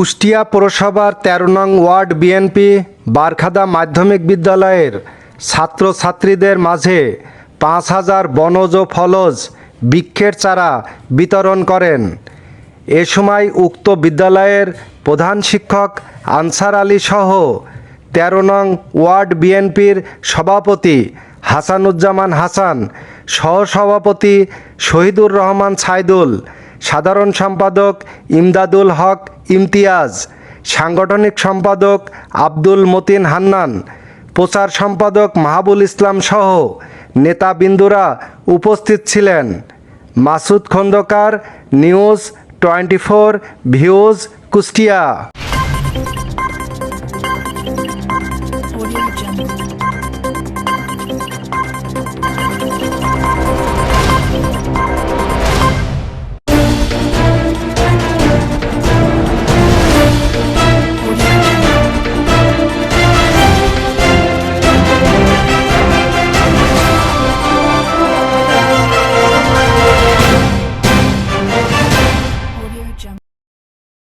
কুষ্টিয়া পৌরসভার তেরো নং ওয়ার্ড বিএনপি বারখাদা মাধ্যমিক বিদ্যালয়ের ছাত্রছাত্রীদের মাঝে পাঁচ হাজার বনজ ও ফলজ বৃক্ষের চারা বিতরণ করেন। এ সময় উক্ত বিদ্যালয়ের প্রধান শিক্ষক আনসার আলী সহ তেরো নং ওয়ার্ড বিএনপির সভাপতি হাসানুজ্জামান হাসান, সহসভাপতি শহীদুর রহমান ছাইদুল সাধারণ সম্পাদক ইমদাদুল হক ইমতিয়াজ, সাংগঠনিক সম্পাদক আব্দুল মতিন হান্নান, প্রচার সম্পাদক মাহাবুল ইসলাম সহ নেতাবিন্দুরা উপস্থিত ছিলেন। Masud Khandakar, news twenty four views Kushtia.